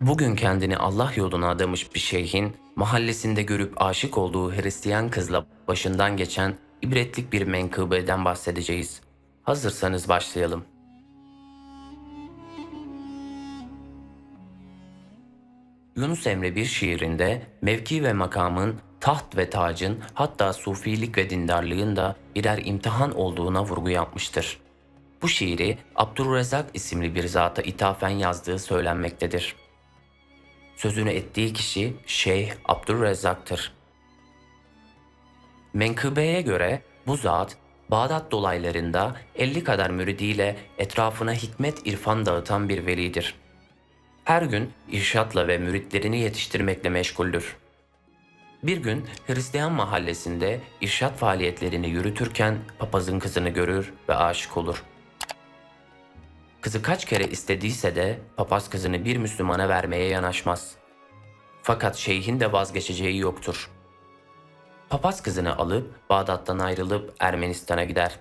Bugün kendini Allah yoluna adamış bir şeyhin mahallesinde görüp aşık olduğu Hristiyan kızla başından geçen ibretlik bir menkıbeden bahsedeceğiz. Hazırsanız başlayalım. Yunus Emre bir şiirinde mevki ve makamın, taht ve tacın hatta sufilik ve dindarlığın da birer imtihan olduğuna vurgu yapmıştır. Bu şiiri Abdurrezzak isimli bir zata ithafen yazdığı söylenmektedir. Sözünü ettiği kişi Şeyh Abdurrezzak'tır. Menkıbeye göre bu zat Bağdat dolaylarında 50 kadar müridiyle etrafına hikmet irfan dağıtan bir velidir. Her gün irşatla ve müritlerini yetiştirmekle meşguldür. Bir gün Hristiyan mahallesinde irşat faaliyetlerini yürütürken papazın kızını görür ve aşık olur. Kızı kaç kere istediyse de papaz kızını bir Müslümana vermeye yanaşmaz. Fakat şeyhin de vazgeçeceği yoktur. Papaz kızını alıp Bağdat'tan ayrılıp Ermenistan'a gider.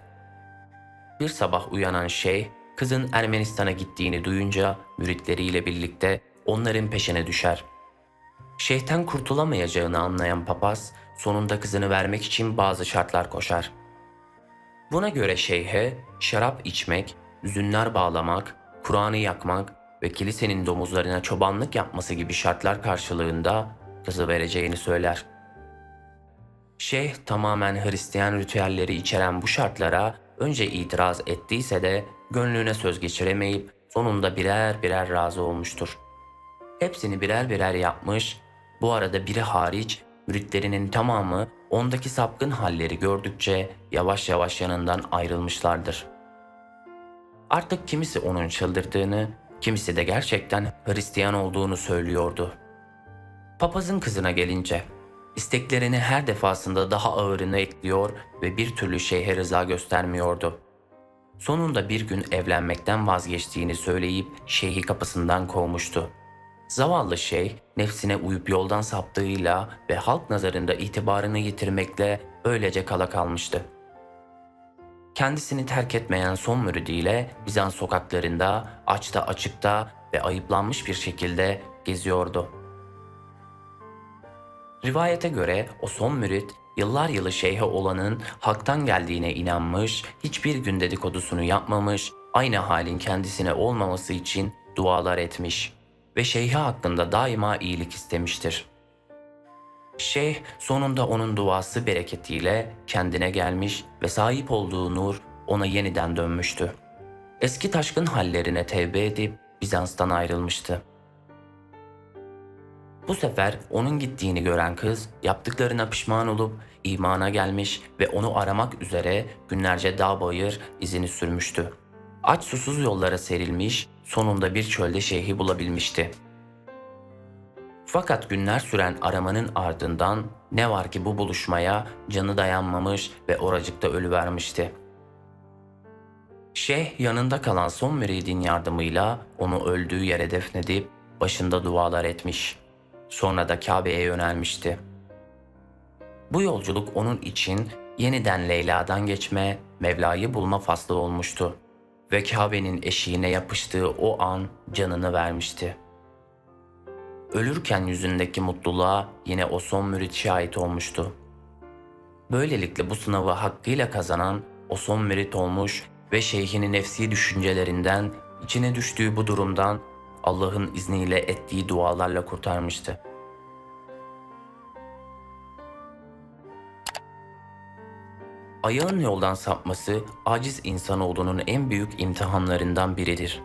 Bir sabah uyanan şeyh kızın Ermenistan'a gittiğini duyunca müritleriyle birlikte onların peşine düşer. Şeyhten kurtulamayacağını anlayan papaz sonunda kızını vermek için bazı şartlar koşar. Buna göre şeyhe şarap içmek, zünler bağlamak, Kur'an'ı yakmak ve kilisenin domuzlarına çobanlık yapması gibi şartlar karşılığında kızı vereceğini söyler. Şeyh tamamen Hristiyan ritüelleri içeren bu şartlara önce itiraz ettiyse de gönlüne söz geçiremeyip sonunda birer birer razı olmuştur. Hepsini birer birer yapmış, bu arada biri hariç müritlerinin tamamı ondaki sapkın halleri gördükçe yavaş yavaş yanından ayrılmışlardır. Artık kimisi onun çıldırdığını, kimisi de gerçekten Hristiyan olduğunu söylüyordu. Papazın kızına gelince, isteklerini her defasında daha ağırını ekliyor ve bir türlü şeyhe rıza göstermiyordu. Sonunda bir gün evlenmekten vazgeçtiğini söyleyip şeyhi kapısından kovmuştu. Zavallı şeyh nefsine uyup yoldan saptığıyla ve halk nazarında itibarını yitirmekle öylece kala kalmıştı. Kendisini terk etmeyen son müridiyle Bizans sokaklarında açta açıkta ve ayıplanmış bir şekilde geziyordu. Rivayete göre o son mürit yıllar yılı şeyhe olanın haktan geldiğine inanmış, hiçbir gün dedikodusunu yapmamış, aynı halin kendisine olmaması için dualar etmiş ve şeyhe hakkında daima iyilik istemiştir. Şeyh sonunda onun duası bereketiyle kendine gelmiş ve sahip olduğu nur ona yeniden dönmüştü. Eski taşkın hallerine tevbe edip Bizans'tan ayrılmıştı. Bu sefer onun gittiğini gören kız yaptıklarına pişman olup imana gelmiş ve onu aramak üzere günlerce dağ bayır izini sürmüştü. Aç susuz yollara serilmiş, sonunda bir çölde şeyhi bulabilmişti. Fakat günler süren aramanın ardından ne var ki bu buluşmaya canı dayanmamış ve oracıkta ölüvermişti. Şeyh yanında kalan son müridin yardımıyla onu öldüğü yere defnedip başında dualar etmiş. Sonra da Kabe'ye yönelmişti. Bu yolculuk onun için yeniden Leyla'dan geçme, Mevla'yı bulma faslı olmuştu. Ve Kabe'nin eşiğine yapıştığı o an canını vermişti. Ölürken yüzündeki mutluluğa yine o son mürit şahit olmuştu. Böylelikle bu sınavı hakkıyla kazanan o son mürit olmuş ve şeyhinin nefsi düşüncelerinden, içine düştüğü bu durumdan Allah'ın izniyle ettiği dualarla kurtarmıştı. Ayağın yoldan sapması aciz insanoğlunun en büyük imtihanlarından biridir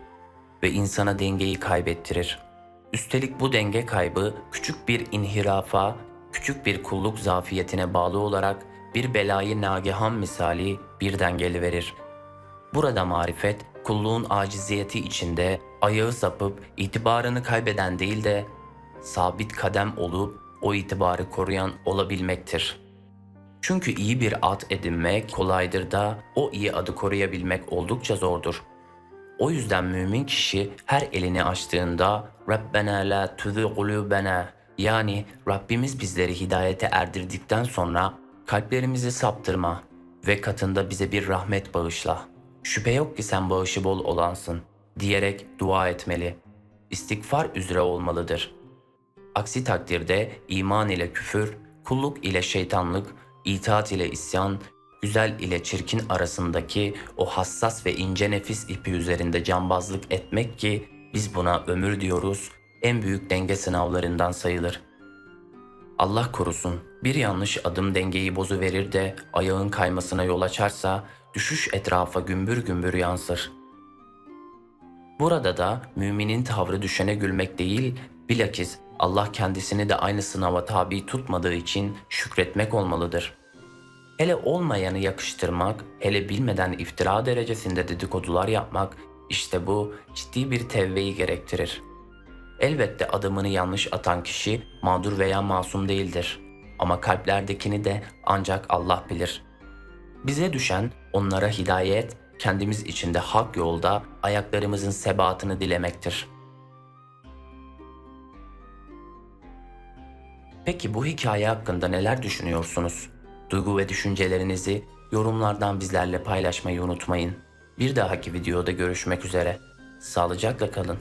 ve insana dengeyi kaybettirir. Üstelik bu denge kaybı küçük bir inhirafa, küçük bir kulluk zafiyetine bağlı olarak bir belayı nagihan misali birden geliverir. Burada marifet, kulluğun aciziyeti içinde ayağı sapıp itibarını kaybeden değil de sabit kadem olup o itibarı koruyan olabilmektir. Çünkü iyi bir ad edinmek kolaydır da o iyi adı koruyabilmek oldukça zordur. O yüzden mümin kişi her elini açtığında Rabbena la tuzi kulubena yani Rabbimiz bizleri hidayete erdirdikten sonra kalplerimizi saptırma ve katında bize bir rahmet bağışla. Şüphe yok ki sen bağışı bol olansın diyerek dua etmeli. istiğfar üzere olmalıdır. Aksi takdirde iman ile küfür, kulluk ile şeytanlık, itaat ile isyan, güzel ile çirkin arasındaki o hassas ve ince nefis ipi üzerinde cambazlık etmek ki biz buna ömür diyoruz, en büyük denge sınavlarından sayılır. Allah korusun bir yanlış adım dengeyi bozuverir de ayağın kaymasına yol açarsa düşüş etrafa gümbür gümbür yansır. Burada da müminin tavrı düşene gülmek değil, bilakis Allah kendisini de aynı sınava tabi tutmadığı için şükretmek olmalıdır. Hele olmayanı yakıştırmak, hele bilmeden iftira derecesinde dedikodular yapmak, işte bu ciddi bir tevbeyi gerektirir. Elbette adımını yanlış atan kişi mağdur veya masum değildir. Ama kalplerdekini de ancak Allah bilir. Bize düşen onlara hidayet, kendimiz içinde hak yolda ayaklarımızın sebatını dilemektir. Peki bu hikaye hakkında neler düşünüyorsunuz? Duygu ve düşüncelerinizi yorumlardan bizlerle paylaşmayı unutmayın. Bir dahaki videoda görüşmek üzere. Sağlıcakla kalın.